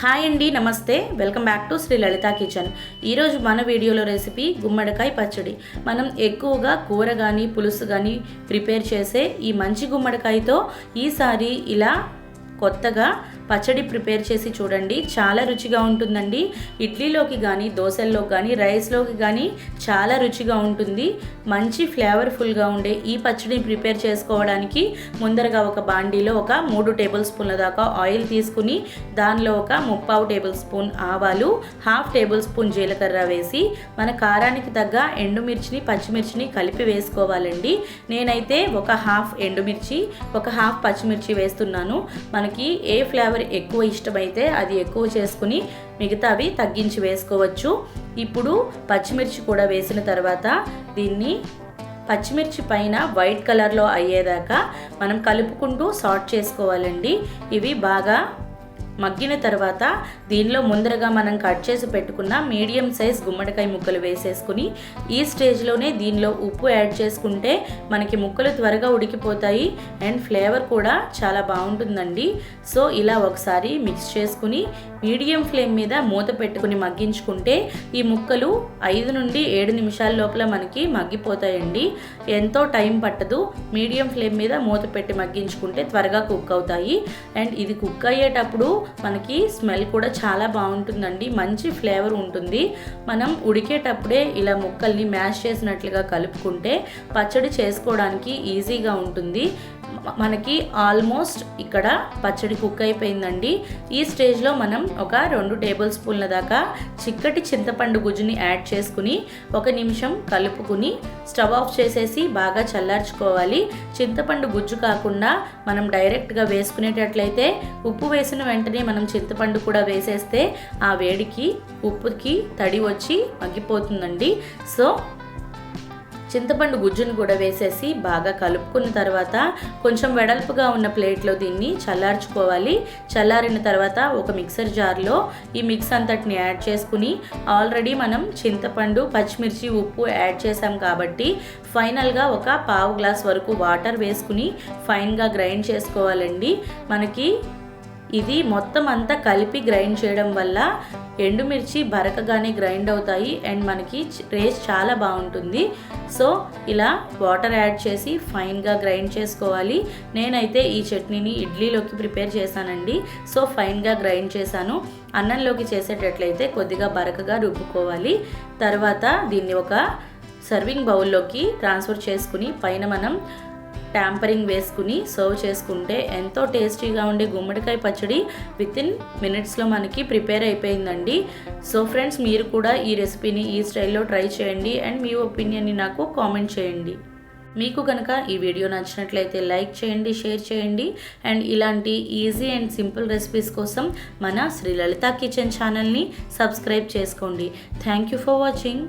Hi అండి నమస్తే. Welcome back to Sri Lalitha kitchen. ఈరోజు మన వీడియోలో రెసిపీ గుమ్మడికాయ పచ్చడి. మనం ఎక్కువగా కూర కానీ పులుసు కానీ ప్రిపేర్ చేసే ఈ మంచి గుమ్మడికాయతో ఈసారి ఇలా కొత్తగా పచ్చడి ప్రిపేర్ చేసి చూడండి. చాలా రుచిగా ఉంటుందండి. ఇడ్లీలోకి కానీ దోశల్లోకి కానీ రైస్లోకి కానీ చాలా రుచిగా ఉంటుంది. మంచి ఫ్లేవర్ఫుల్గా ఉండే ఈ పచ్చడిని ప్రిపేర్ చేసుకోవడానికి ముందరగా ఒక బాండీలో ఒక మూడు టేబుల్ స్పూన్ల దాకా ఆయిల్ తీసుకుని దానిలో ఒక ముప్పావు టేబుల్ స్పూన్ ఆవాలు హాఫ్ టేబుల్ స్పూన్ జీలకర్ర వేసి మన కారానికి తగ్గ ఎండుమిర్చిని పచ్చిమిర్చిని కలిపి వేసుకోవాలండి. నేనైతే ఒక హాఫ్ ఎండుమిర్చి ఒక హాఫ్ పచ్చిమిర్చి వేస్తున్నాను. మన మనకి ఏ ఫ్లేవర్ ఎక్కువ ఇష్టమైతే అది ఎక్కువ చేసుకుని మిగతావి తగ్గించి వేసుకోవచ్చు. ఇప్పుడు పచ్చిమిర్చి కూడా వేసిన తర్వాత దీన్ని పచ్చిమిర్చి పైన వైట్ కలర్లో అయ్యేదాకా మనం కలుపుకుంటూ సార్ట్ చేసుకోవాలండి. ఇవి బాగా మగ్గిన తర్వాత దీనిలో ముందరగా మనం కట్ చేసి పెట్టుకున్న మీడియం సైజ్ గుమ్మడికాయ ముక్కలు వేసేసుకుని ఈ స్టేజ్లోనే దీనిలో ఉప్పు యాడ్ చేసుకుంటే మనకి ముక్కలు త్వరగా ఉడికిపోతాయి అండ్ ఫ్లేవర్ కూడా చాలా బాగుంటుందండి. సో ఇలా ఒకసారి మిక్స్ చేసుకుని మీడియం ఫ్లేమ్ మీద మూత పెట్టుకుని మగ్గించుకుంటే ఈ ముక్కలు ఐదు నుండి ఏడు నిమిషాల లోపల మనకి మగ్గిపోతాయండి. ఎంతో టైం పట్టదు. మీడియం ఫ్లేమ్ మీద మూత పెట్టి మగ్గించుకుంటే త్వరగా కుక్ అవుతాయి. అండ్ ఇది కుక్ అయ్యేటప్పుడు మనకి స్మెల్ కూడా చాలా బాగుంటుందండి. మంచి ఫ్లేవర్ ఉంటుంది. మనం ఉడికేటప్పుడే ఇలా ముక్కల్ని మ్యాష్ చేసినట్లుగా కలుపుకుంటే పచ్చడి చేసుకోవడానికి ఈజీగా ఉంటుంది. మనకి ఆల్మోస్ట్ ఇక్కడ పచ్చడి కుక్ అయిపోయిందండి. ఈ స్టేజ్లో మనం ఒక రెండు టేబుల్ స్పూన్ల దాకా చిక్కటి చింతపండు గుజ్జుని యాడ్ చేసుకుని ఒక నిమిషం కలుపుకుని స్టవ్ ఆఫ్ చేసేసి బాగా చల్లార్చుకోవాలి. చింతపండు గుజ్జు కాకుండా మనం డైరెక్ట్గా వేసుకునేటట్లయితే ఉప్పు వేసిన వెంటనే మనం చింతపండు కూడా వేసేస్తే ఆ వేడికి ఉప్పుకి తడి వచ్చి మగ్గిపోతుందండి. సో చింతపండు గుజ్జును కూడా వేసేసి బాగా కలుపుకున్న తర్వాత కొంచెం వెడల్పుగా ఉన్న ప్లేట్లో దీన్ని చల్లార్చుకోవాలి. చల్లారిన తర్వాత ఒక మిక్సర్ జార్లో ఈ మిక్స్ అంతటిని యాడ్ చేసుకుని ఆల్రెడీ మనం చింతపండు పచ్చిమిర్చి ఉప్పు యాడ్ చేసాం కాబట్టి ఫైనల్గా ఒక పావు గ్లాస్ వరకు వాటర్ వేసుకుని ఫైన్గా గ్రైండ్ చేసుకోవాలండి. మనకి ఇది మొత్తం అంతా కలిపి గ్రైండ్ చేయడం వల్ల ఎండుమిర్చి బరకగానే గ్రైండ్ అవుతాయి అండ్ మనకి టేస్ట్ చాలా బాగుంటుంది. సో ఇలా వాటర్ యాడ్ చేసి ఫైన్గా గ్రైండ్ చేసుకోవాలి. నేనైతే ఈ చట్నీని ఇడ్లీలోకి ప్రిపేర్ చేశానండి. సో ఫైన్గా గ్రైండ్ చేశాను. అన్నంలోకి చేసేటట్లయితే కొద్దిగా బరకగా రుబ్బుకోవాలి. తర్వాత దీన్ని ఒక సర్వింగ్ బౌల్లోకి ట్రాన్స్ఫర్ చేసుకుని పైన మనం ట్యాంపరింగ్ వేసుకుని సర్వ్ చేసుకుంటే ఎంతో టేస్టీగా ఉండే గుమ్మడికాయ పచ్చడి విత్ ఇన్ మినిట్స్లో మనకి ప్రిపేర్ అయిపోయిందండి. సో ఫ్రెండ్స్ మీరు కూడా ఈ రెసిపీని ఈ స్టైల్లో ట్రై చేయండి అండ్ మీ ఒపీనియన్ని నాకు కామెంట్ చేయండి. మీకు కనుక ఈ వీడియో నచ్చినట్లయితే లైక్ చేయండి షేర్ చేయండి అండ్ ఇలాంటి ఈజీ అండ్ సింపుల్ రెసిపీస్ కోసం మన శ్రీ లలిత కిచెన్ ఛానల్ని సబ్స్క్రైబ్ చేసుకోండి. Thank you for watching.